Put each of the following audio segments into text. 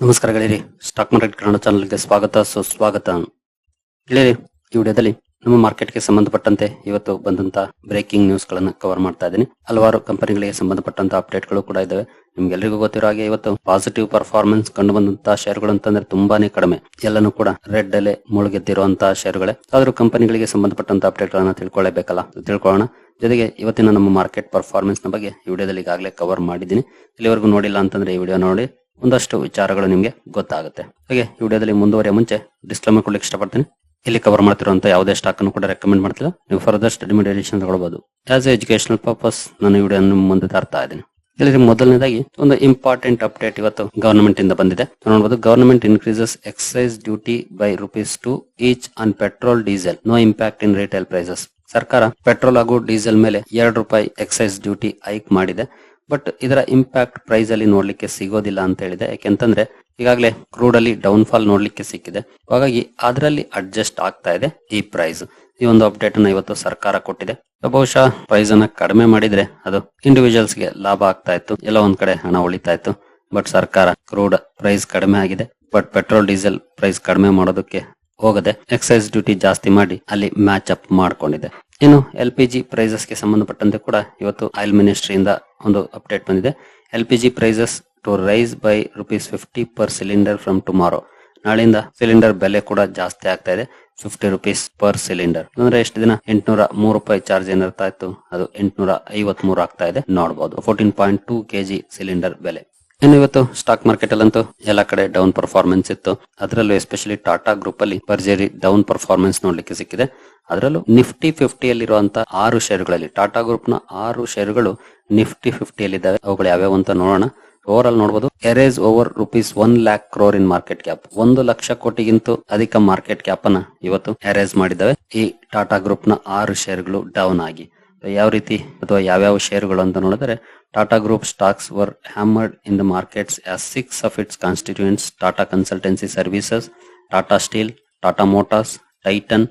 ನಮಸ್ಕಾರ ಗೆಳೆಯರಿ. Stock market Kannada ಚಾನಲ್ಗೆ ಸ್ವಾಗತ. ಸುಸ್ವಾಗತ ಗೆಳೆಯರಿ, ಈ ವಿಡಿಯೋದಲ್ಲಿ ನಮ್ಮ ಮಾರ್ಕೆಟ್ಗೆ ಸಂಬಂಧಪಟ್ಟಂತೆ ಇವತ್ತು ಬಂದಂತ ಬ್ರೇಕಿಂಗ್ ನ್ಯೂಸ್ ಗಳನ್ನ ಕವರ್ ಮಾಡ್ತಾ ಇದ್ದೀನಿ. ಹಲವಾರು ಕಂಪನಿಗಳಿಗೆ ಸಂಬಂಧಪಟ್ಟಂತ ಅಪ್ಡೇಟ್ಗಳು ಕೂಡ ಇದಾವೆ. ನಿಮ್ಗೆಲ್ರಿಗೂ ಗೊತ್ತಿರೋ ಹಾಗೆ ಇವತ್ತು ಪಾಸಿಟಿವ್ ಪರ್ಫಾರ್ಮೆನ್ಸ್ ಕಂಡು ಬಂದಂತಹ ಶೇರ್ಗಳು ಅಂತಂದ್ರೆ ತುಂಬಾನೇ ಕಡಿಮೆ. ಎಲ್ಲಾನು ಕೂಡ ರೆಡ್ ಅಲ್ಲೇ ಮುಳುಗೆದ್ದಿರುವಂತಹ ಶೇರ್ಗಳೇ ಆದ್ರೂ ಕಂಪನಿಗಳಿಗೆ ಸಂಬಂಧಪಟ್ಟಂತ ಅಪ್ಡೇಟ್ ಗಳನ್ನ ತಿಳ್ಕೊಳ್ಳೇಬೇಕಲ್ಲ ತಿಳ್ಕೊಳ್ಳೋಣ. ಜೊತೆಗೆ ಇವತ್ತಿನ ನಮ್ಮ ಮಾರ್ಕೆಟ್ ಪರ್ಫಾರ್ಮೆನ್ಸ್ನ ಬಗ್ಗೆ ಈ ವಿಡಿಯೋದಲ್ಲಿ ಈಗಾಗಲೇ ಕವರ್ ಮಾಡಿದ್ದೀನಿ. ಇಲ್ಲಿವರೆಗೂ ನೋಡಿಲ್ಲ ಅಂತಂದ್ರೆ ಈ ವಿಡಿಯೋ ನೋಡಿ. ಒಂದಷ್ಟು ವಿಚಾರಗಳು ನಿಮಗೆ ಗೊತ್ತಾಗುತ್ತೆ. ಹಾಗೆ ಈ ವಿಡಿಯೋದಲ್ಲಿ ಮುಂದುವರೆಯ ಮುಂಚೆ ಡಿಸ್ಕ್ಲೇಮರ್ ಕೊಡ್ಲಿಕ್ಕೆ ಇಷ್ಟಪಡ್ತೀನಿ. ಇಲ್ಲಿ ಕವರ್ ಮಾಡ್ತಿರುವಂತ ಯಾವುದೇ ಸ್ಟಾಕ್ ಅನ್ನು ಕೂಡ ರೆಕಮೆಂಡ್ ಮಾಡ್ತಿಲ್ಲ. ನೀವು ಫರ್ದರ್ ಸ್ಟಡಿ ಮೆಡಿಟೇಷನ್ ತಗೊಳ್ಬಹುದು ಆಸ್ ಎ ಎಜುಕೇಶನಲ್ ಪರ್ಪಸ್ ನಾನು ವಿಡಿಯೋ ಮುಂದೆ ತರ್ತಾ ಇದ್ದೀನಿ. ಇಲ್ಲಿ ಮೊದಲನೇದಾಗಿ ಒಂದು ಇಂಪಾರ್ಟೆಂಟ್ ಅಪ್ಡೇಟ್ ಇವತ್ತು ಗವರ್ನಮೆಂಟ್ ಇಂದ ಬಂದಿದೆ. ನೋಡಬಹುದು government increases excise duty by rupees two each on petrol diesel no impact in retail prices ಸರ್ಕಾರ ಪೆಟ್ರೋಲ್ ಹಾಗೂ ಡೀಸೆಲ್ ಮೇಲೆ ಎರಡು ರೂಪಾಯಿ ಎಕ್ಸೈಸ್ ಡ್ಯೂಟಿ ಹೈಕ್ ಮಾಡಿದೆ. ಬಟ್ ಇದರ ಇಂಪ್ಯಾಕ್ಟ್ ಪ್ರೈಸ್ ಅಲ್ಲಿ ನೋಡ್ಲಿಕ್ಕೆ ಸಿಗೋದಿಲ್ಲ ಅಂತ ಹೇಳಿದೆ. ಯಾಕೆಂತಂದ್ರೆ, ಈಗಾಗಲೇ ಕ್ರೂಡ್ ಅಲ್ಲಿ ಡೌನ್ ಫಾಲ್ ನೋಡ್ಲಿಕ್ಕೆ ಸಿಕ್ಕಿದೆ. ಹಾಗಾಗಿ ಅದರಲ್ಲಿ ಅಡ್ಜಸ್ಟ್ ಆಗ್ತಾ ಇದೆ ಈ ಪ್ರೈಸ್ ಈ ಒಂದು ಅಪ್ಡೇಟ್ ಅನ್ನ ಇವತ್ತು ಸರ್ಕಾರ ಕೊಟ್ಟಿದೆ. ಬಹುಶಃ ಪ್ರೈಸ್ ಅನ್ನ ಕಡಿಮೆ ಮಾಡಿದ್ರೆ ಅದು ಇಂಡಿವಿಜುವಲ್ಸ್ಗೆ ಲಾಭ ಆಗ್ತಾ ಇತ್ತು. ಎಲ್ಲ ಒಂದ್ ಕಡೆ ಹಣ ಉಳಿತಾ ಇತ್ತು. ಬಟ್ ಸರ್ಕಾರ ಕ್ರೂಡ್ ಪ್ರೈಸ್ ಕಡಿಮೆ ಆಗಿದೆ. ಬಟ್ ಪೆಟ್ರೋಲ್ ಡೀಸೆಲ್ ಪ್ರೈಸ್ ಕಡಿಮೆ ಮಾಡೋದಕ್ಕೆ ಹೋಗದೆ ಎಕ್ಸೈಸ್ ಡ್ಯೂಟಿ ಜಾಸ್ತಿ ಮಾಡಿ ಅಲ್ಲಿ ಮ್ಯಾಚ್ ಅಪ್ ಮಾಡ್ಕೊಂಡಿದೆ. ಇನ್ನು ಎಲ್ ಪಿ ಜಿ ಪ್ರೈಸಸ್ಗೆ ಸಂಬಂಧಪಟ್ಟಂತೆ ಕೂಡ ಇವತ್ತು ಆಯಿಲ್ ಮಿನಿಸ್ಟ್ರಿಯಿಂದ ಒಂದು ಅಪ್ಡೇಟ್ ಬಂದಿದೆ. L P G prices to rise by rupees fifty per cylinder from tomorrow ನಾಳೆಯಿಂದ ಸಿಲಿಂಡರ್ ಬೆಲೆ ಕೂಡ ಜಾಸ್ತಿ ಆಗ್ತಾ ಇದೆ. ಫಿಫ್ಟಿ ರುಪೀಸ್ ಪರ್ ಸಿಲಿಂಡರ್ ಅಂದ್ರೆ ಎಷ್ಟು ದಿನ ಎಂಟುನೂರ ಮೂರು ರೂಪಾಯಿ ಚಾರ್ಜ್ ಏನಿರ್ತಾ ಇತ್ತು ಅದು ಎಂಟುನೂರ ಐವತ್ ಮೂರು ಆಗ್ತಾ ಇದೆ. ನೋಡಬಹುದು fourteen point two kg cylinder ಬೆಲೆ. ಇನ್ನು ಇವತ್ತು ಸ್ಟಾಕ್ ಮಾರ್ಕೆಟ್ ಅಲ್ಲಂತೂ ಎಲ್ಲ ಕಡೆ ಡೌನ್ ಪರ್ಫಾರ್ಮೆನ್ಸ್ ಇತ್ತು. ಅದರಲ್ಲೂ ಎಸ್ಪೆಷಲಿ ಟಾಟಾ ಗ್ರೂಪ್ ಅಲ್ಲಿ ಭರ್ಜರಿ ಡೌನ್ ಪರ್ಫಾರ್ಮೆನ್ಸ್ ನೋಡ್ಲಿಕ್ಕೆ ಸಿಕ್ಕಿದೆ. ಅದರಲ್ಲೂ ನಿಫ್ಟಿ ಫಿಫ್ಟಿಯಲ್ಲಿರುವಂತಹ ಆರು ಷೇರುಗಳಲ್ಲಿ ಟಾಟಾ ಗ್ರೂಪ್ನ ಆರು ಷೇರುಗಳು ನಿಫ್ಟಿ ಫಿಫ್ಟಿಯಲ್ಲಿದ್ದಾವೆ ಅವುಗಳು ಯಾವ್ಯಾವ ಅಂತ ನೋಡೋಣ. ಓವರ್ ಆಲ್ ನೋಡಬಹುದು erase over rupees one lakh crore in market cap ಒಂದು ಲಕ್ಷ ಕೋಟಿಗಿಂತ ಅಧಿಕ ಮಾರ್ಕೆಟ್ ಕ್ಯಾಪ್ ಅನ್ನ ಇವತ್ತು ಎರೇಸ್ ಮಾಡಿದ್ದಾವೆ. ಈ ಟಾಟಾ ಗ್ರೂಪ್ನ ಆರು ಷೇರುಗಳು ಡೌನ್ ಆಗಿ. ಯಾವ ರೀತಿ ಅಥವಾ ಯಾವ್ಯಾವ ಶೇರ್ಗಳು ಅಂತ ನೋಡಿದ್ರೆ Tata group stocks were hammered in the markets as six of its constituents Tata Consultancy Services Tata Steel Tata Motors Titan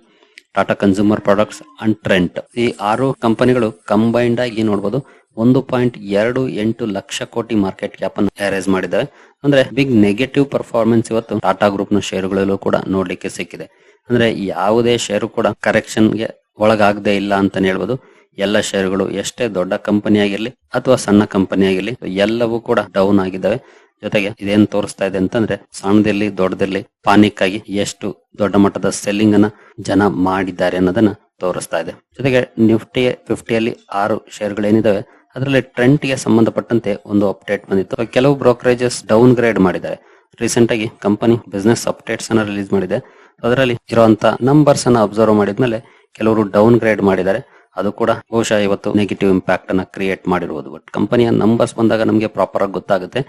Tata Consumer Products and Trent ಈ ಆರು ಕಂಪನಿಗಳು ಕಂಬೈನ್ಡ್ ಆಗಿ ನೋಡಬಹುದು ಒಂದು ಪಾಯಿಂಟ್ ಎರಡು ಎಂಟು ಲಕ್ಷ ಕೋಟಿ ಮಾರ್ಕೆಟ್ ಕ್ಯಾಪ್ ಅನ್ನು ಅರೇಸ್ ಮಾಡಿದ್ದಾರೆ ಅಂದ್ರೆ ಬಿಗ್ ನೆಗೆಟಿವ್ ಪರ್ಫಾರ್ಮೆನ್ಸ್ ಇವತ್ತು ಟಾಟಾ ಗ್ರೂಪ್ನ ಶೇರುಗಳಲ್ಲೂ ಕೂಡ ನೋಡ್ಲಿಕ್ಕೆ ಸಿಕ್ಕಿದೆ. ಅಂದ್ರೆ ಯಾವುದೇ ಶೇರು ಕೂಡ ಕರೆಕ್ಷನ್ಗೆ ಒಳಗಾಗದೇ ಇಲ್ಲ ಅಂತ ಹೇಳ್ಬೋದು. ಎಲ್ಲ ಷೇರುಗಳು ಎಷ್ಟೇ ದೊಡ್ಡ ಕಂಪನಿ ಆಗಿರ್ಲಿ ಅಥವಾ ಸಣ್ಣ ಕಂಪನಿ ಆಗಿರ್ಲಿ, ಎಲ್ಲವೂ ಕೂಡ ಡೌನ್ ಆಗಿದ್ದಾವೆ. ಜೊತೆಗೆ ಇದೇನ್ ತೋರಿಸ್ತಾ ಇದೆ ಅಂತಂದ್ರೆ, ಸಣ್ಣದಿರ್ಲಿ ದೊಡ್ಡದಿರ್ಲಿ ಪಾನಿಕ್ ಆಗಿ ಎಷ್ಟು ದೊಡ್ಡ ಮಟ್ಟದ ಸೆಲ್ಲಿಂಗ್ ಅನ್ನ ಜನ ಮಾಡಿದ್ದಾರೆ ಅನ್ನೋದನ್ನ ತೋರಿಸ್ತಾ ಇದೆ. ಜೊತೆಗೆ ನಿಫ್ಟಿ ಫಿಫ್ಟಿಯಲ್ಲಿ ಆರು ಷೇರುಗಳು ಏನಿದಾವೆ, ಅದರಲ್ಲಿ ಟ್ರೆಂಟ್ಗೆ ಸಂಬಂಧಪಟ್ಟಂತೆ ಒಂದು ಅಪ್ಡೇಟ್ ಬಂದಿತ್ತು. ಕೆಲವು ಬ್ರೋಕರೇಜಸ್ ಡೌನ್ ಗ್ರೇಡ್ ಮಾಡಿದ್ದಾರೆ. ರೀಸೆಂಟ್ ಆಗಿ ಕಂಪನಿ ಬಿಸ್ನೆಸ್ ಅಪ್ಡೇಟ್ಸ್ ಅನ್ನ ರಿಲೀಸ್ ಮಾಡಿದೆ. ಅದರಲ್ಲಿ ಇರುವಂತ ನಂಬರ್ಸ್ ಅನ್ನ ಅಬ್ಸರ್ವ್ ಮಾಡಿದ್ಮೇಲೆ ಕೆಲವರು ಡೌನ್ ಗ್ರೇಡ್ ಮಾಡಿದ್ದಾರೆ. ಅದು ಕೂಡ ಬಹುಶಃ ಇವತ್ತು ನೆಗೆಟಿವ್ ಇಂಪ್ಯಾಕ್ಟ್ ಅನ್ನ ಕ್ರಿಯೇಟ್ ಮಾಡಿರುವುದು. ಬಟ್ ಕಂಪನಿಯ ನಂಬರ್ಸ್ ಬಂದಾಗ ನಮಗೆ ಪ್ರಾಪರ್ ಆಗಿ ಗೊತ್ತಾಗುತ್ತೆ.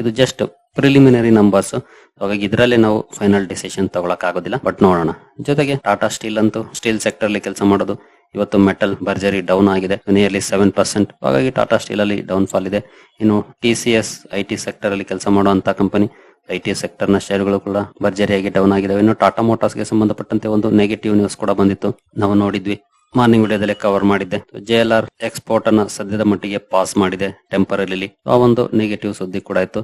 ಇದು ಜಸ್ಟ್ ಪ್ರಿಲಿಮಿನರಿ ನಂಬರ್ಸ್ ಹಾಗಾಗಿ ಇದರಲ್ಲಿ ನಾವು ಫೈನಲ್ ಡಿಸಿಷನ್ ತಗೊಳಕ್ ಆಗೋದಿಲ್ಲ ಬಟ್ ನೋಡೋಣ. ಜೊತೆಗೆ ಟಾಟಾ ಸ್ಟೀಲ್ ಅಂತೂ ಸ್ಟೀಲ್ ಸೆಕ್ಟರ್ ಅಲ್ಲಿ ಕೆಲಸ ಮಾಡೋದು. ಇವತ್ತು ಮೆಟಲ್ ಭರ್ಜರಿ ಡೌನ್ ಆಗಿದೆ. ನಿಯರ್ಲಿ ಸೆವೆನ್ ಪರ್ಸೆಂಟ್ ಹಾಗಾಗಿ ಟಾಟಾ ಸ್ಟೀಲ್ ಅಲ್ಲಿ ಡೌನ್ ಫಾಲ್ ಇದೆ. ಇನ್ನು T C S I T sector ಅಲ್ಲಿ ಕೆಲಸ ಮಾಡುವಂತಹ ಕಂಪನಿ ಐ ಟಿ ಸೆಕ್ಟರ್ನ ಷೇರುಗಳು ಕೂಡ ಭರ್ಜರಿಯಾಗಿ ಡೌನ್ ಆಗಿದೆ ಇನ್ನು ಟಾಟಾ ಮೋಟಾರ್ಸ್ಗೆ ಸಂಬಂಧಪಟ್ಟಂತೆ ಒಂದು ನೆಗೆಟಿವ್ ನ್ಯೂಸ್ ಕೂಡ ಬಂದಿತ್ತು. ನಾವು ನೋಡಿದ್ವಿ. ಮಾರ್ನಿಂಗ್ ವಿಡಿಯೋದಲ್ಲಿ ಕವರ್ ಮಾಡಿದ್ದೆ. ಜೆ ಎಲ್ ಆರ್ ಎಕ್ಸ್ಪೋರ್ಟ್ ಅನ್ನ ಸದ್ಯದ ಮಟ್ಟಿಗೆ ಪಾಸ್ ಮಾಡಿದೆ ಟೆಂಪರರಿಲಿ ಆ ಒಂದು ನೆಗೆಟಿವ್ ಸುದ್ದಿ ಕೂಡ ಇತ್ತು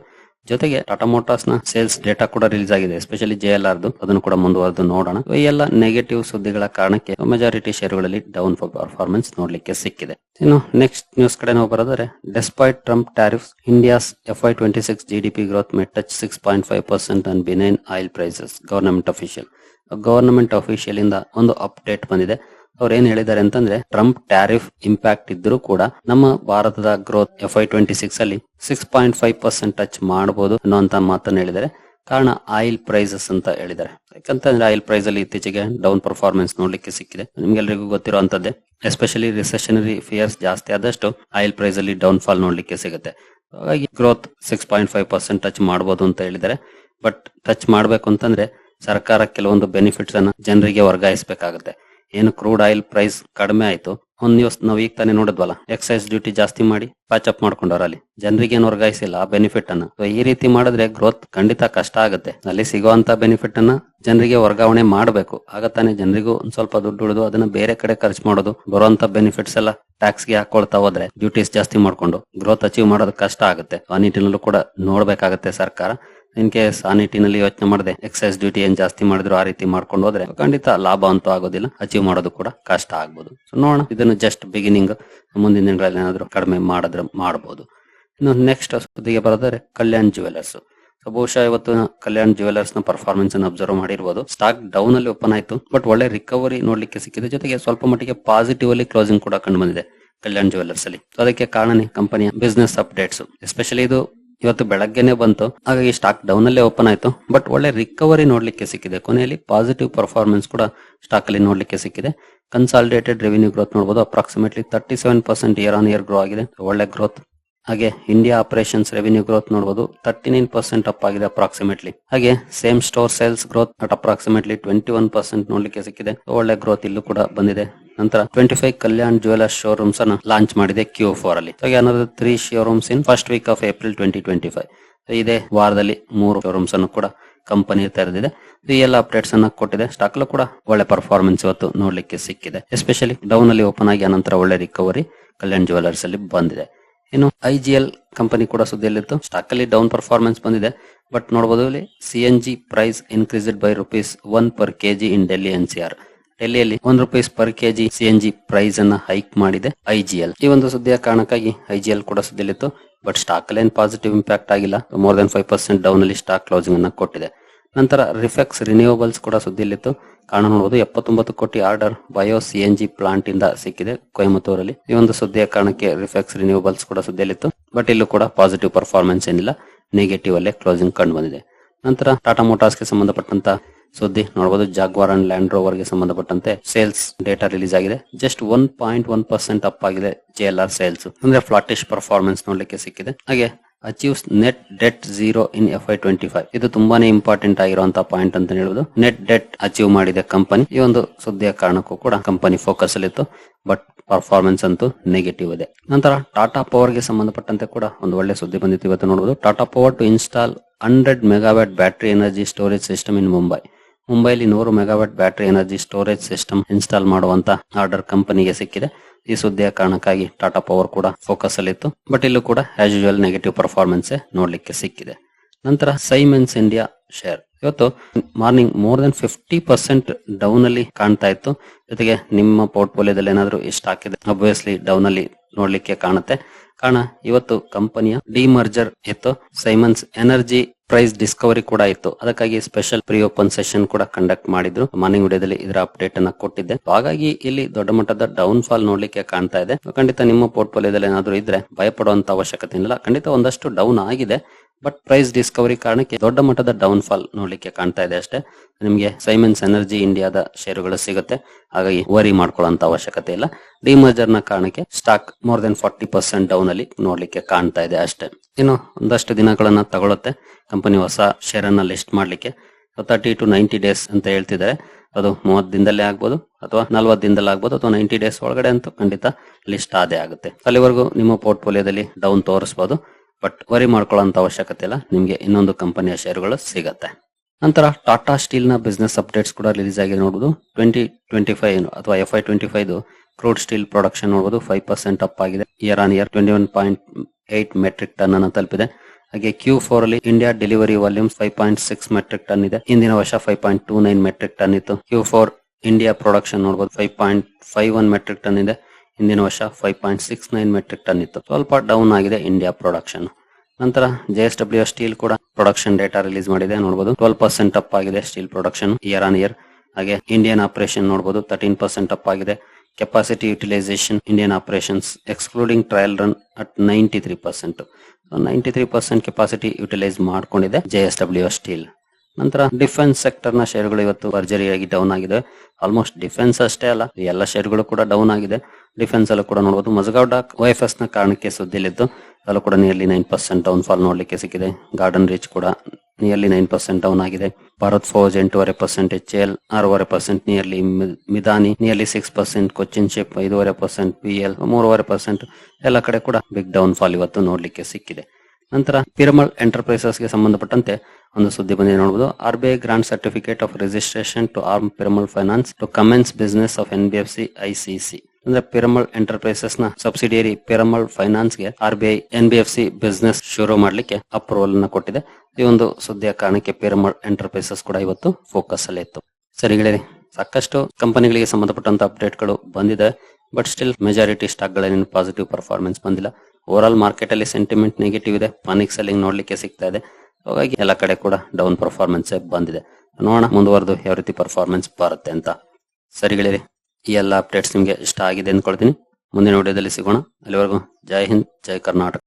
ಜೊತೆಗೆ ಟಾಟಾ ಮೋಟಾರ್ಸ್ನ ಸೇಲ್ಸ್ ಡೇಟಾ ಕೂಡ ರಿಲೀಸ್ ಆಗಿದೆ ಎಸ್ಪೆಷಲಿ ಜೆ ಎಲ್ ಆರ್ದು ಅದನ್ನು ಕೂಡ ಮುಂದುವರೆದು ನೋಡೋಣ. ಈ ಎಲ್ಲ ನೆಗೆಟಿವ್ ಸುದ್ದಿಗಳ ಕಾರಣಕ್ಕೆ ಮೆಜಾರಿಟಿ ಷೇರುಗಳಲ್ಲಿ ಡೌನ್ ಪರ್ಫಾರ್ಮೆನ್ಸ್ ನೋಡ್ಲಿಕ್ಕೆ ಸಿಕ್ಕಿದೆ. ಇನ್ನು ನೆಕ್ಸ್ಟ್ ನ್ಯೂಸ್ ಕಡೆ ನಾವು ಬರೋದಾದ್ರೆ despite Trump tariffs India's F Y twenty six GDP growth may touch six point five percent on benign oil prices government official government official ಇಂದ ಒಂದು ಅಪ್ಡೇಟ್ ಬಂದಿದೆ. ಅವ್ರು ಏನ್ ಹೇಳಿದ್ದಾರೆ ಅಂತಂದ್ರೆ, ಟ್ರಂಪ್ ಟ್ಯಾರಿಫ್ ಇಂಪ್ಯಾಕ್ಟ್ ಇದ್ರೂ ಕೂಡ ನಮ್ಮ ಭಾರತದ growth F Y twenty six ಅಲ್ಲಿ six point five percent touch ಮಾಡಬಹುದು ಅನ್ನುವಂತ ಮಾತನ್ನು ಹೇಳಿದ್ದಾರೆ. ಕಾರಣ ಆಯಿಲ್ ಪ್ರೈಸಸ್ ಅಂತ ಹೇಳಿದ್ದಾರೆ. ಯಾಕಂತಂದ್ರೆ ಆಯಿಲ್ ಪ್ರೈಸ್ ಅಲ್ಲಿ ಇತ್ತೀಚೆಗೆ ಡೌನ್ ಪರ್ಫಾರ್ಮೆನ್ಸ್ ನೋಡ್ಲಿಕ್ಕೆ ಸಿಕ್ಕಿದೆ. ನಿಮ್ಗೆಲ್ರಿಗೂ ಗೊತ್ತಿರುವಂತದ್ದೇ ಎಸ್ಪೆಷಲಿ ರಿಸೆಷನರಿ ಫಿಯರ್ಸ್ ಜಾಸ್ತಿ ಆದಷ್ಟು ಆಯಿಲ್ ಪ್ರೈಸ್ ಅಲ್ಲಿ ಡೌನ್ ಫಾಲ್ ನೋಡ್ಲಿಕ್ಕೆ ಸಿಗುತ್ತೆ. ಹಾಗಾಗಿ growth six point five percent touch ಮಾಡಬಹುದು ಅಂತ ಹೇಳಿದ್ದಾರೆ. ಬಟ್ ಟಚ್ ಮಾಡಬೇಕು ಅಂತಂದ್ರೆ ಸರ್ಕಾರ ಕೆಲವೊಂದು ಬೆನಿಫಿಟ್ಸ್ ಅನ್ನ ಜನರಿಗೆ ವರ್ಗಾಯಿಸಬೇಕಾಗುತ್ತೆ. ಏನು ಕ್ರೂಡ್ ಆಯಿಲ್ ಪ್ರೈಸ್ ಕಡಿಮೆ ಆಯ್ತು, ಒಂದ್ ದಿವಸ ನಾವು ಈಗ ತಾನೇ ನೋಡಿದ್ವಲ್ಲ, ಎಕ್ಸೈಸ್ ಡ್ಯೂಟಿ ಜಾಸ್ತಿ ಮಾಡಿ ಪ್ಯಾಚ್ ಅಪ್ ಮಾಡ್ಕೊಂಡವ್ರ ಅಲ್ಲಿ ಜನರಿಗೆ ಏನು ವರ್ಗಾಯಿಸಿಲ್ಲ ಆ ಬೆನಿಫಿಟ್ ಅನ್ನ. ಈ ರೀತಿ ಮಾಡಿದ್ರೆ ಗ್ರೋತ್ ಖಂಡಿತ ಕಷ್ಟ ಆಗುತ್ತೆ. ಅಲ್ಲಿ ಸಿಗುವಂತ ಬೆನಿಫಿಟ್ ಅನ್ನ ಜನರಿಗೆ ವರ್ಗಾವಣೆ ಮಾಡಬೇಕು. ಆಗ ತಾನೇ ಜನರಿಗೂ ಒಂದ್ ಸ್ವಲ್ಪ ದುಡ್ಡು ಉಳಿದು ಅದನ್ನ ಬೇರೆ ಕಡೆ ಖರ್ಚು ಮಾಡೋದು, ಬರುವಂತ ಬೆನಿಫಿಟ್ಸ್ ಎಲ್ಲ ಟ್ಯಾಕ್ಸ್ಗೆ ಹಾಕೊಳ್ತಾ ಹೋದ್ರೆ ಡ್ಯೂಟೀಸ್ ಜಾಸ್ತಿ ಮಾಡ್ಕೊಂಡು ಗ್ರೋತ್ ಅಚೀವ್ ಮಾಡೋದು ಕಷ್ಟ ಆಗುತ್ತೆ. ಆ ನಿಟ್ಟಿನಲ್ಲೂ ಕೂಡ ನೋಡ್ಬೇಕಾಗತ್ತೆ ಸರ್ಕಾರ. ಇನ್ ಕೇಸ್ ಆ ನಿಟ್ಟಿನಲ್ಲಿ ಯೋಚನೆ ಮಾಡದೆ ಎಕ್ಸೈಸ್ ಡ್ಯೂಟಿ ಏನ್ ಜಾಸ್ತಿ ಮಾಡಿದ್ರು ಆ ರೀತಿ ಮಾಡ್ಕೊಂಡು ಹೋದ್ರೆ ಖಂಡಿತ ಲಾಭ ಅಂತೂ ಆಗೋದಿಲ್ಲ ಅಚೀವ್ ಮಾಡೋದು ಕೂಡ ಕಷ್ಟ ಆಗ್ಬೋದು. ಸೊ ನೋಡೋಣ, ಇದನ್ನು ಜಸ್ಟ್ ಬಿಗಿನಿಂಗ್ ಮುಂದಿನ ದಿನಗಳಲ್ಲಿ ಏನಾದ್ರು ಕಡಿಮೆ ಮಾಡಿದ್ರೆ ಮಾಡಬಹುದು ಇನ್ನು ನೆಕ್ಸ್ಟ್ ಸುದ್ದಿಗೆ ಬರೋದ್ರೆ ಕಲ್ಯಾಣ್ ಜುವೆಲರ್ಸ್ ಸೊ ಬಹುಶಃ ಇವತ್ತು ಕಲ್ಯಾಣ್ ಜುವೆಲರ್ಸ್ನ ಪರ್ಫಾರ್ಮೆನ್ಸ್ ಅನ್ನು ಅಬ್ಸರ್ವ್ ಮಾಡಿರ್ಬೋದು. ಸ್ಟಾಕ್ ಡೌನ್ ಅಲ್ಲಿ ಓಪನ್ ಆಯ್ತು ಬಟ್ ಒಳ್ಳೆ ರಿಕವರಿ ನೋಡ್ಲಿಕ್ಕೆ ಸಿಕ್ಕಿದೆ. ಜೊತೆಗೆ ಸ್ವಲ್ಪ ಮಟ್ಟಿಗೆ ಪಾಸಿಟಿವ್ ಅಲ್ಲಿ ಕ್ಲೋಸಿಂಗ್ ಕೂಡ ಕಂಡು ಬಂದಿದೆ ಕಲ್ಯಾಣ್ ಜುವೆಲರ್ಸ್ ಅಲ್ಲಿ. ಅದಕ್ಕೆ ಕಾರಣನೇ ಕಂಪನಿಯ ಬಿಸ್ನೆಸ್ ಅಪ್ಡೇಟ್ಸ್ ಎಸ್ಪೆಷಲಿ ಇದು ಇವತ್ತು ಬೆಳಗ್ಗೆನೆ ಬಂತು, ಹಾಗಾಗಿ ಸ್ಟಾಕ್ ಡೌನ್ ಅಲ್ಲೇ ಓಪನ್ ಆಯ್ತು. ಬಟ್ ಒಳ್ಳೆ ರಿಕವರಿ ನೋಡ್ಲಿಕ್ಕೆ ಸಿಕ್ಕಿದೆ. ಕೊನೆಯಲ್ಲಿ ಪಾಸಿಟಿವ್ ಪರ್ಫಾರ್ಮೆನ್ಸ್ ಕೂಡ ಸ್ಟಾಕ್ ಅಲ್ಲಿ ನೋಡ್ಲಿಕ್ಕೆ ಸಿಕ್ಕಿದೆ. ಕನ್ಸಾಲಿಡೇಟೆಡ್ ರೆವಿನ್ಯೂ ಗ್ರೋತ್ ನೋಡಬಹುದು approximately thirty seven percent year on year grow ಆಗಿದೆ. ಒಳ್ಳೆ ಗ್ರೋತ್ ಹಾಗೆ ಇಂಡಿಯಾ ಆಪರೇಷನ್ಸ್ ರೆವಿನ್ಯೂ ಗ್ರೋತ್ ನೋಡಬಹುದು ತರ್ಟಿ ನೈನ್ ಪರ್ಸೆಂಟ್ ಅಪ್ ಆಗಿದೆ ಅಪ್ರಾಕ್ಸಿಮೇಟ್ಲಿ ಹಾಗೆ same store sales growth at approximately twenty one percent ನೋಡ್ಲಿಕ್ಕೆ ಸಿಕ್ಕಿದೆ. ಒಳ್ಳೆ ಗ್ರೋತ್ ಇಲ್ಲೂ ಕೂಡ ಬಂದಿದೆ. ನಂತರ twenty five Kalyan jewellers showrooms ಅನ್ನು ಲಾಂಚ್ ಮಾಡಿದೆ ಕ್ಯೂ ಫೋರ್ ಅಲ್ಲಿ. ಹಾಗೆ another three showrooms in first week of April twenty twenty five ಇದೇ ವಾರದಲ್ಲಿ ಮೂರು ಶೋರೂಮ್ಸ್ ಅನ್ನು ಕೂಡ ಕಂಪನಿ ತೆರೆದಿದೆ ಈ ಎಲ್ಲ ಅಪ್ಡೇಟ್ಸ್ ಅನ್ನ ಕೊಟ್ಟಿದೆ. ಸ್ಟಾಕ್ ಕೂಡ ಒಳ್ಳೆ ಪರ್ಫಾರ್ಮೆನ್ಸ್ ಇವತ್ತು ನೋಡ್ಲಿಕ್ಕೆ ಸಿಕ್ಕಿದೆ. ಎಸ್ಪೆಷಲಿ ಡೌನ್ ಅಲ್ಲಿ ಓಪನ್ ಆಗಿ ಅನಂತರ ಒಳ್ಳೆ ರಿಕವರಿ ಕಲ್ಯಾಣ್ ಜುವೆಲರ್ಸ್ ಅಲ್ಲಿ ಬಂದಿದೆ. ಇನ್ನು ಐ ಜಿ ಎಲ್ ಕಂಪನಿ ಕೂಡ ಸುದ್ದಿಯಲ್ಲಿತ್ತು. ಸ್ಟಾಕ್ ಅಲ್ಲಿ ಡೌನ್ ಪರ್ಫಾರ್ಮೆನ್ಸ್ ಬಂದಿದೆ. ಬಟ್ ನೋಡಬಹುದು ಇಲ್ಲಿ C N G price increased by rupees one per kg in Delhi N C R ಡೆಲ್ಲಿಯಲ್ಲಿ ಒಂದ್ rupees per kg C N G price ಅನ್ನ ಹೈಕ್ ಮಾಡಿದೆ I G L ಈ ಒಂದು ಸುದ್ದಿಯ ಕಾರಣಕ್ಕಾಗಿ ಐ ಜಿ ಎಲ್ ಕೂಡ ಸುದ್ದಿಯಲ್ಲಿತ್ತು. ಬಟ್ ಸ್ಟಾಕ್ ಅಲ್ಲಿ ಏನ್ ಪಾಸಿಟಿವ್ ಇಂಪ್ಯಾಕ್ಟ್ ಆಗಿಲ್ಲ. More than five percent down ಅಲ್ಲಿ ಸ್ಟಾಕ್ ಕ್ಲೋಸಿಂಗ್ ಅನ್ನ ಕೊಟ್ಟಿದೆ. ನಂತರ ರಿಫೆಕ್ಸ್ ರಿನ್ಯೂವಬಲ್ಸ್ ಕೂಡ ಸುದ್ದಿಯಲ್ಲಿತ್ತು. ಕಾರಣ ನೋಡಬಹುದು ಎಪ್ಪತ್ತೊಂಬತ್ತು ಕೋಟಿ order bio C N G plant ಇಂದ ಸಿಕ್ಕಿದೆ ಕೊಯಮತ್ತೂರಲ್ಲಿ. ಈ ಒಂದು ಸುದ್ದಿಯ ಕಾರಣಕ್ಕೆ ರಿಫೆಕ್ಸ್ ರಿನ್ಯೂವಬಲ್ಸ್ ಕೂಡ ಸುದ್ದಿಯಲ್ಲಿತ್ತು. ಬಟ್ ಇಲ್ಲೂ ಕೂಡ ಪಾಸಿಟಿವ್ ಪರ್ಫಾರ್ಮೆನ್ಸ್ ಏನಿಲ್ಲ. ನೆಗೆಟಿವ್ ಅಲ್ಲೇ ಕ್ಲೋಸಿಂಗ್ ಕಂಡು ಬಂದಿದೆ. ನಂತರ ಟಾಟಾ ಮೋಟಾರ್ಸ್ಗೆ ಸಂಬಂಧಪಟ್ಟಂತ ಸುದ್ದಿ ನೋಡಬಹುದು ಜಾಗ್ವಾರ್ ಅಂಡ್ ಲ್ಯಾಂಡ್ ರೋವರ್ಗೆ ಸಂಬಂಧಪಟ್ಟಂತೆ ಸೇಲ್ಸ್ ಡೇಟಾ ರಿಲೀಸ್ ಆಗಿದೆ. Just one point one percent up ಆಗಿದೆ ಜೆ ಎಲ್ ಆರ್ ಸೇಲ್ಸ್. ಅಂದ್ರೆ ಫ್ಲಾಟಿಶ್ ಪರ್ಫಾರ್ಮೆನ್ಸ್ ನೋಡ್ಲಿಕ್ಕೆ ಸಿಕ್ಕಿದೆ. ಹಾಗೆ achieves net debt zero in F Y twenty five ಇದು ತುಂಬಾನೇ ಇಂಪಾರ್ಟೆಂಟ್ ಆಗಿರುವಂತಹ ಪಾಯಿಂಟ್ ಅಂತ ಹೇಳುವುದು ನೆಟ್ ಡೆಟ್ ಅಚೀವ್ ಮಾಡಿದೆ ಕಂಪನಿ ಈ ಒಂದು ಸುದ್ದಿಯ ಕಾರಣಕ್ಕೂ ಕೂಡ ಕಂಪನಿ ಫೋಕಸ್ ಅಲ್ಲಿತ್ತು ಬಟ್ ಪರ್ಫಾರ್ಮೆನ್ಸ್ ಅಂತೂ ನೆಗೆಟಿವ್ ಇದೆ. ನಂತರ ಟಾಟಾ ಪವರ್ಗೆ ಸಂಬಂಧಪಟ್ಟಂತೆ ಕೂಡ ಒಂದು ಒಳ್ಳೆ ಸುದ್ದಿ ಬಂದಿತ್ತು ಇವತ್ತು ನೋಡಬಹುದು Tata power to install hundred megawatt battery energy storage system in Mumbai ಮುಂಬೈಲಿ ನೂರು megawatt battery energy storage system install ಮಾಡುವಂತ ಆರ್ಡರ್ ಕಂಪನಿಗೆ ಸಿಕ್ಕಿದೆ. ಈ ಸುದ್ದಿಯ ಕಾರಣಕ್ಕಾಗಿ ಟಾಟಾ ಪವರ್ ಕೂಡ ಫೋಕಸ್ ಅಲ್ಲಿತ್ತು ಬಟ್ ಇಲ್ಲೂ ಕೂಡ ಆಸ್ ಯೂಶುವಲ್ ನೆಗೆಟಿವ್ ಪರ್ಫಾರ್ಮೆನ್ಸ್ ನೋಡ್ಲಿಕ್ಕೆ ಸಿಕ್ಕಿದೆ. ನಂತರ ಸೈಮೆನ್ಸ್ ಇಂಡಿಯಾ ಶೇರ್ ಇವತ್ತು morning more than fifty percent down ಅಲ್ಲಿ ಕಾಣ್ತಾ ಇತ್ತು. ಜೊತೆಗೆ ನಿಮ್ಮ ಪೋರ್ಟ್ಫೋಲಿಯೋದಲ್ಲಿ ಏನಾದ್ರು ಇಷ್ಟ ಹಾಕಿದೆ ಅಬ್ವಿಯಸ್ಲಿ ಡೌನ್ ಅಲ್ಲಿ ನೋಡ್ಲಿಕ್ಕೆ ಕಾಣುತ್ತೆ. ಕಾರಣ ಇವತ್ತು ಕಂಪನಿಯ ಡಿಮರ್ಜರ್ ಇತ್ತು. ಸೈಮನ್ಸ್ ಎನರ್ಜಿ ಪ್ರೈಸ್ ಡಿಸ್ಕವರಿ ಕೂಡ ಇತ್ತು. ಅದಕ್ಕಾಗಿ ಸ್ಪೆಷಲ್ ಪ್ರೀ ಓಪನ್ ಸೆಷನ್ ಕೂಡ ಕಂಡಕ್ಟ್ ಮಾಡಿದ್ರು. ಮಾರ್ನಿಂಗ್ ವಿಡಿಯೋದಲ್ಲಿ ಇದರ ಅಪ್ಡೇಟ್ ಅನ್ನ ಕೊಟ್ಟಿದ್ದೆ. ಹಾಗಾಗಿ ಇಲ್ಲಿ ದೊಡ್ಡ ಮಟ್ಟದ ಡೌನ್ ಫಾಲ್ ನೋಡ್ಲಿಕ್ಕೆ ಕಾಣ್ತಾ ಇದೆ. ಖಂಡಿತ ನಿಮ್ಮ ಪೋರ್ಟ್ಫೋಲಿಯೋದಲ್ಲಿ ಏನಾದ್ರು ಇದ್ರೆ ಭಯಪಡುವಂತ ಅವಶ್ಯಕತೆ ಇಲ್ಲ. ಖಂಡಿತ ಒಂದಷ್ಟು ಡೌನ್ ಆಗಿದೆ. ಬಟ್ ಪ್ರೈಸ್ ಡಿಸ್ಕವರಿ ಕಾರಣಕ್ಕೆ ದೊಡ್ಡ ಮಟ್ಟದ ಡೌನ್ ಫಾಲ್ ನೋಡ್ಲಿಕ್ಕೆ ಕಾಣ್ತಾ ಇದೆ ಅಷ್ಟೇ. ನಿಮಗೆ ಸೈಮೆನ್ಸ್ ಎನರ್ಜಿ ಇಂಡಿಯಾದ ಶೇರುಗಳು ಸಿಗುತ್ತೆ. ಹಾಗಾಗಿ ವರಿ ಮಾಡ್ಕೊಳ್ಳೋಂತ ಅವಶ್ಯಕತೆ ಇಲ್ಲ. ಡಿಮರ್ಜರ್ನ ಕಾರಣಕ್ಕೆ stock more than forty percent down ಅಲ್ಲಿ ನೋಡ್ಲಿಕ್ಕೆ ಕಾಣ್ತಾ ಇದೆ ಅಷ್ಟೇ. ಇನ್ನು ಒಂದಷ್ಟು ದಿನಗಳನ್ನ ತಗೊಳುತ್ತೆ. ಕಂಪನಿ ಹೊಸ ಶೇರ್ ಅನ್ನ ಲಿಸ್ಟ್ ಮಾಡ್ಲಿಕ್ಕೆ ತರ್ಟಿ ಟು ನೈಂಟಿ ಡೇಸ್ ಅಂತ ಹೇಳ್ತಿದ್ದಾರೆ. ಅದು ಮೂವತ್ತು ದಿನದಲ್ಲೇ ಆಗ್ಬೋದು ಅಥವಾ ನಲ್ವತ್ತು ದಿನದಲ್ಲಿ ಆಗ್ಬೋದು ಅಥವಾ ನೈಂಟಿ ಡೇಸ್ ಒಳಗಡೆ ಅಂತೂ ಖಂಡಿತ ಲಿಸ್ಟ್ ಆದೇ ಆಗುತ್ತೆ. ಅಲ್ಲಿವರೆಗೂ ನಿಮ್ಮ ಪೋರ್ಟ್ಫೋಲಿಯೋದಲ್ಲಿ ಡೌನ್ ತೋರಿಸಬಹುದು ಬಟ್ ವರಿ ಮಾಡ್ಕೊಳ್ಳೋಂತ ಅವಶ್ಯಕತೆ ಇಲ್ಲ. ನಿಮ್ಗೆ ಇನ್ನೊಂದು ಕಂಪನಿಯ ಶೇರುಗಳು ಸಿಗತ್ತೆ. ನಂತರ ಟಾಟಾ ಸ್ಟೀಲ್ನ ಬಿಸ್ನೆಸ್ ಅಪ್ಡೇಟ್ಸ್ ಕೂಡ ರಿಲೀಸ್ ಆಗಿದೆ ನೋಡಬಹುದು ಟ್ವೆಂಟಿ ಟ್ವೆಂಟಿ ಫೈವ್ ಅಥವಾ F Y twenty five crude steel production ನೋಡಬಹುದು ಫೈವ್ ಪರ್ಸೆಂಟ್ ಅಪ್ ಆಗಿದೆ. Year on year twenty one point eight metric ton ಅನ್ನು ತಲುಪಿದೆ. ಹಾಗೆ ಕ್ಯೂ ಫೋರ್ ಅಲ್ಲಿ India delivery volume five point six metric ton ಇದೆ. ಇಂದಿನ ವರ್ಷ five point two nine metric ton ಇತ್ತು. ಕ್ಯೂ ಫೋರ್ ಇಂಡಿಯಾ ಪ್ರೊಡಕ್ಷನ್ ನೋಡಬಹುದು five point five one metric ton ಇದೆ. ಇಂದಿನ ವರ್ಷ five point six nine metric ton ಇತ್ತು. ಸ್ವಲ್ಪ ಡೌನ್ ಆಗಿದೆ ಇಂಡಿಯಾ ಪ್ರೊಡಕ್ಷನ್ ನಂತರ ಜೆ ಎಸ್ ಡಬ್ಲ್ಯೂ ಸ್ಟೀಲ್ ಕೂಡ ಪ್ರೊಡಕ್ಷನ್ ಡೇಟಾ ರಿಲೀಸ್ ಮಾಡಿದೆ ನೋಡಬಹುದು ಟ್ವೆಲ್ ಪರ್ಸೆಂಟ್ ಅಪ್ ಆಗಿದೆ steel production year on year ಹಾಗೆ ಇಂಡಿಯನ್ ಆಪರೇಷನ್ ನೋಡಬಹುದು ತರ್ಟೀನ್ ಪರ್ಸೆಂಟ್ ಅಪ್ ಆಗಿದೆ. Capacity utilisation Indian operations excluding trial run at ninety three percent ninety three percent capacity utilise ಮಾಡಿಕೊಂಡಿದೆ J S W steel ನಂತರ defence ಸೆಕ್ಟರ್ನ ಶೇರ್ಗಳು ಇವತ್ತು ಭರ್ಜರಿಯಾಗಿ down ಆಗಿದೆ. ಆಲ್ಮೋಸ್ಟ್ ಡಿಫೆನ್ಸ್ ಅಷ್ಟೇ ಅಲ್ಲ ಎಲ್ಲ ಶೇರ್ಗಳು ಕೂಡ ಡೌನ್ ಆಗಿದೆ. ಡಿಫೆನ್ಸ್ ಅಲ್ಲೂ ಕೂಡ ನೋಡಬಹುದು ಮಜಗಾವ್ ಡಾಕ್ ಎಸ್ನ ಕಾರಣಕ್ಕೆ ಸುದ್ದಿಲಿದ್ದು, ಅಲ್ಲೂ ಕೂಡ nearly nine percent down fall ನೋಡ್ಲಿಕ್ಕೆ ಸಿಕ್ಕಿದೆ. ಗಾರ್ಡನ್ ರೀಚ್ ಕೂಡ ನಿಯರ್ಲಿ ನೈನ್ ಪರ್ಸೆಂಟ್ ಡೌನ್ ಆಗಿದೆ. ಭಾರತ್ ಫೋಜ್ ಎಂಟೂವರೆ ಪರ್ಸೆಂಟ್ ಎಚ್ ಎಲ್ ಆರೂವರೆ percent nearly Midhani nearly six percent Cochin ship ಐದೂವರೆ ಪರ್ಸೆಂಟ್ ಪಿ ಎಲ್ ಮೂರುವರೆ ಪರ್ಸೆಂಟ್ ಎಲ್ಲ ಕಡೆ ಕೂಡ ಬಿಗ್ ಡೌನ್ ಫಾಲ್ ಇವತ್ತು ನೋಡ್ಲಿಕ್ಕೆ ಸಿಕ್ಕಿದೆ. ನಂತರ ಪಿರಮಲ್ ಎಂಟರ್ಪ್ರೈಸಸ್ಗೆ ಸಂಬಂಧಪಟ್ಟಂತೆ ಒಂದು ಸುದ್ದಿ ಬಂದಿದೆ ನೋಡಬಹುದು R B I grant certificate of registration to arm Piramal finance to commence business of N B F C ICC ಅಂದ್ರೆ ಪಿರಮಲ್ ಎಂಟರ್ಪ್ರೈಸಸ್ನ subsidiary Piramal ಫೈನಾನ್ಸ್ಗೆ R B I N B F C business ಶುರು ಮಾಡಲಿಕ್ಕೆ ಅಪ್ರೂವಲ್ ಅನ್ನ ಕೊಟ್ಟಿದೆ. ಈ ಒಂದು ಸುದ್ದಿಯ ಕಾರಣಕ್ಕೆ ಪಿರಮಲ್ ಎಂಟರ್ಪ್ರೈಸಸ್ ಕೂಡ ಇವತ್ತು ಫೋಕಸ್ ಅಲ್ಲಿ ಇತ್ತು. ಸರಿ ಗೆಳೆಯರಿ, ಸಾಕಷ್ಟು ಕಂಪನಿಗಳಿಗೆ ಸಂಬಂಧಪಟ್ಟಂತ ಅಪ್ಡೇಟ್ಗಳು ಬಂದಿದೆ ಬಟ್ ಸ್ಟಿಲ್ ಮೆಜಾರಿಟಿ ಸ್ಟಾಕ್ ಗಳೇನು ಪಾಸಿಟಿವ್ ಪರ್ಫಾರ್ಮೆನ್ಸ್ ಬಂದಿಲ್ಲ. ಓವರ್ ಆಲ್ ಮಾರ್ಕೆಟ್ ಅಲ್ಲಿ ಸೆಂಟಿಮೆಂಟ್ ನೆಗೆಟಿವ್ ಇದೆ. ಪಾನಿಕ್ ಸೆಲ್ಲಿಂಗ್ ನೋಡ್ಲಿಕ್ಕೆ ಸಿಗ್ತಾ ಇದೆ. ಹಾಗಾಗಿ ಎಲ್ಲ ಕಡೆ ಕೂಡ ಡೌನ್ ಪರ್ಫಾರ್ಮೆನ್ಸ್ ಬಂದಿದೆ. ನೋಡೋಣ ಮುಂದುವರೆದು ಯಾವ ರೀತಿ ಪರ್ಫಾರ್ಮೆನ್ಸ್ ಬರುತ್ತೆ ಅಂತ. ಸರಿಗಳಿರಿ ಈ ಎಲ್ಲ ಅಪ್ಡೇಟ್ಸ್ ನಿಮ್ಗೆ ಇಷ್ಟ ಆಗಿದೆ ಅಂದ್ಕೊಳ್ತೀನಿ. ಮುಂದಿನ ವಿಡಿಯೋದಲ್ಲಿ ಸಿಗೋಣ. ಅಲ್ಲಿವರೆಗೂ ಜೈ ಹಿಂದ್, ಜೈ ಕರ್ನಾಟಕ.